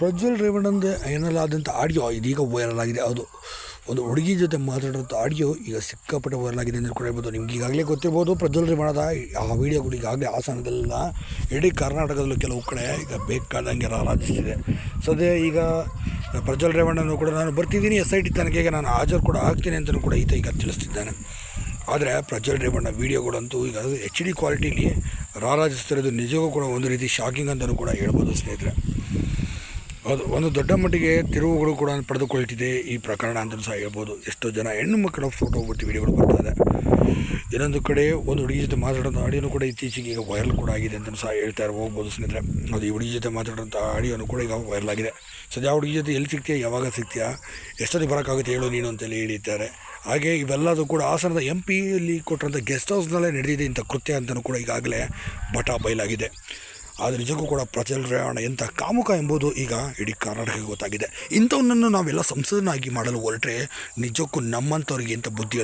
ಪ್ರಜ್ವಲ್ ರೇವಣ್ಣಂದು ಏನಲ್ಲಾದಂಥ ಆಡಿಯೋ ಇದೀಗ ವೈರಲ್ ಆಗಿದೆ. ಅದು ಒಂದು ಹುಡುಗಿ ಜೊತೆ ಮಾತಾಡೋಂಥ ಆಡಿಯೋ ಈಗ ಸಿಕ್ಕಾಪಟ್ಟೆ ವೈರಲ್ ಆಗಿದೆ ಅಂತ ಕೂಡ ಹೇಳ್ಬೋದು ನಿಮ್ಗೆ ಈಗಾಗಲೇ ಗೊತ್ತಿರ್ಬೋದು, ಪ್ರಜ್ವಲ್ ರೇವಣ್ಣದ ಆ ವೀಡಿಯೋಗಳು ಈಗಾಗಲೇ ಹಾಸನದಲ್ಲ ಇಡೀ ಕರ್ನಾಟಕದಲ್ಲೂ ಕೆಲವು ಕಡೆ ಈಗ ಬೇಕಾದಂಗೆ ರಾರಾಜಿಸ್ತಿದೆ. ಸದ್ಯ ಈಗ ಪ್ರಜ್ವಲ್ ರೇವಣ್ಣನು ಕೂಡ ನಾನು ಬರ್ತಿದ್ದೀನಿ. ಎಸ್ ಐ ಟಿ ತನಿಖೆಗೆ ನಾನು ಹಾಜರು ಕೂಡ ಆಗ್ತೀನಿ ಅಂತಲೂ ಕೂಡ ಈತ ಈಗ ತಿಳಿಸ್ತಿದ್ದಾನೆ. ಆದರೆ ಪ್ರಜ್ವಲ್ ರೇವಣ್ಣ ವೀಡಿಯೋಗಳಂತೂ ಈಗ ಎಚ್ ಡಿ ಕ್ವಾಲಿಟಿಲಿ ರಾರಾಜಿಸ್ತಿರೋದು ನಿಜವೂ ಕೂಡ ಒಂದು ರೀತಿ ಶಾಕಿಂಗ್ ಅಂತಲೂ ಕೂಡ ಹೇಳ್ಬೋದು ಸ್ನೇಹಿತರೆ. ಹೌದು ಒಂದು ದೊಡ್ಡ ಮಟ್ಟಿಗೆ ತಿರುವುಗಳು ಕೂಡ ಪಡೆದುಕೊಳ್ತಿದೆ ಈ ಪ್ರಕರಣ ಅಂತಲೂ ಸಹ ಹೇಳ್ಬೋದು. ಎಷ್ಟೋ ಜನ ಹೆಣ್ಣು ಮಕ್ಕಳ ಫೋಟೋ ಬಿಟ್ಟು ವಿಡಿಯೋಗಳು ಬರ್ತಾ ಇದೆ. ಇನ್ನೊಂದು ಕಡೆ ಒಂದು ಹುಡುಗಿ ಜೊತೆ ಮಾತಾಡೋಂಥ ಆಡಿಯೋನು ಕೂಡ ಇತ್ತೀಚೆಗೆ ಈಗ ವೈರಲ್ ಕೂಡ ಆಗಿದೆ ಅಂತಲೂ ಸಹ ಹೇಳ್ತಾ ಹೋಗ್ಬೋದು ಸ್ನೇಹಿತರೆ. ಅದು ಈ ಹುಡುಗಿ ಜೊತೆ ಮಾತಾಡೋಂಥ ಆಡಿಯೋನು ಕೂಡ ಈಗ ವೈರಲ್ ಆಗಿದೆ. ಸದ್ಯ ಆ ಹುಡುಗಿ ಜೊತೆ ಎಲ್ಲಿ ಸಿಗ್ತೀಯಾ? ಯಾವಾಗ ಸಿಗ್ತೀಯಾ? ಎಷ್ಟೊತ್ತಿಗೆ ಬರೋಕ್ಕಾಗುತ್ತೆ ಹೇಳು ನೀನು ಅಂತೇಳಿ ಹೇಳಿದ್ದಾರೆ. ಹಾಗೆ ಇವೆಲ್ಲದೂ ಕೂಡ ಹಾಸನದ ಎಂ ಪಿಯಲ್ಲಿ ಕೊಟ್ಟಿರೋಂಥ ಗೆಸ್ಟ್ ಹೌಸ್ನಲ್ಲೇ ನಡೆದಿದೆ ಇಂಥ ಕೃತ್ಯ ಅಂತಲೂ ಕೂಡ ಈಗಾಗಲೇ ಬಟಾ ಬಯಲಾಗಿದೆ. ಆದರೆ ನಿಜಕ್ಕೂ ಕೂಡ ಪ್ರಚಲ ರೇವಣ್ಣ ಎಂಥ ಕಾಮುಕ ಎಂಬುದು ಈಗ ಇಡೀ ಕರ್ನಾಟಕಕ್ಕೆ ಗೊತ್ತಾಗಿದೆ. ಇಂಥವನ್ನನ್ನು ನಾವೆಲ್ಲ ಸಂಸದನಾಗಿ ಮಾಡಲು ಹೊರಟ್ರೆ ನಿಜಕ್ಕೂ ನಮ್ಮಂಥವ್ರಿಗೆ ಇಂಥ ಬುದ್ಧಿ